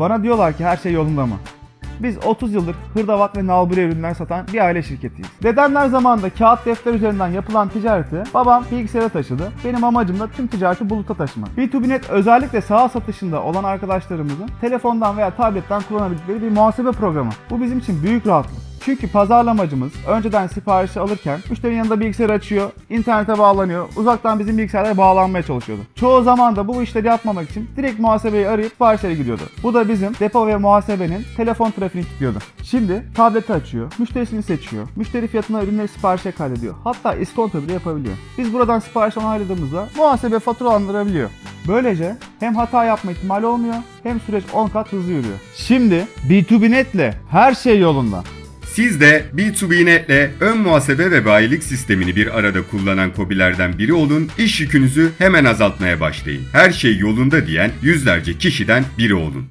Bana diyorlar ki her şey yolunda mı? Biz 30 yıldır hırdavat ve nalburi ürünler satan bir aile şirketiyiz. Dedemler zamanında kağıt defter üzerinden yapılan ticareti babam bilgisayara taşıdı. Benim amacım da tüm ticareti buluta taşımak. B2B.net özellikle sağ satışında olan arkadaşlarımızın telefondan veya tabletten kullanabildikleri bir muhasebe programı. Bu bizim için büyük rahatlık. Çünkü pazarlamacımız önceden siparişi alırken müşterinin yanında bilgisayarı açıyor, internete bağlanıyor, uzaktan bizim bilgisayarlara bağlanmaya çalışıyordu. Çoğu zaman da bu işleri yapmamak için direkt muhasebeyi arayıp siparişlere gidiyordu. Bu da bizim depo ve muhasebenin telefon trafiğini kilitliyordu. Şimdi tableti açıyor, müşterisini seçiyor, müşteri fiyatına ürünleri siparişe kaydediyor. Hatta iskonto bile yapabiliyor. Biz buradan sipariş onayladığımızda muhasebe faturalandırabiliyor. Böylece hem hata yapma ihtimali olmuyor hem süreç 10 kat hızlı yürüyor. Şimdi B2B.net'le her şey yolunda. Siz de B2B'netle ön muhasebe ve bayilik sistemini bir arada kullanan kobilerden biri olun, iş yükünüzü hemen azaltmaya başlayın. Her şey yolunda diyen yüzlerce kişiden biri olun.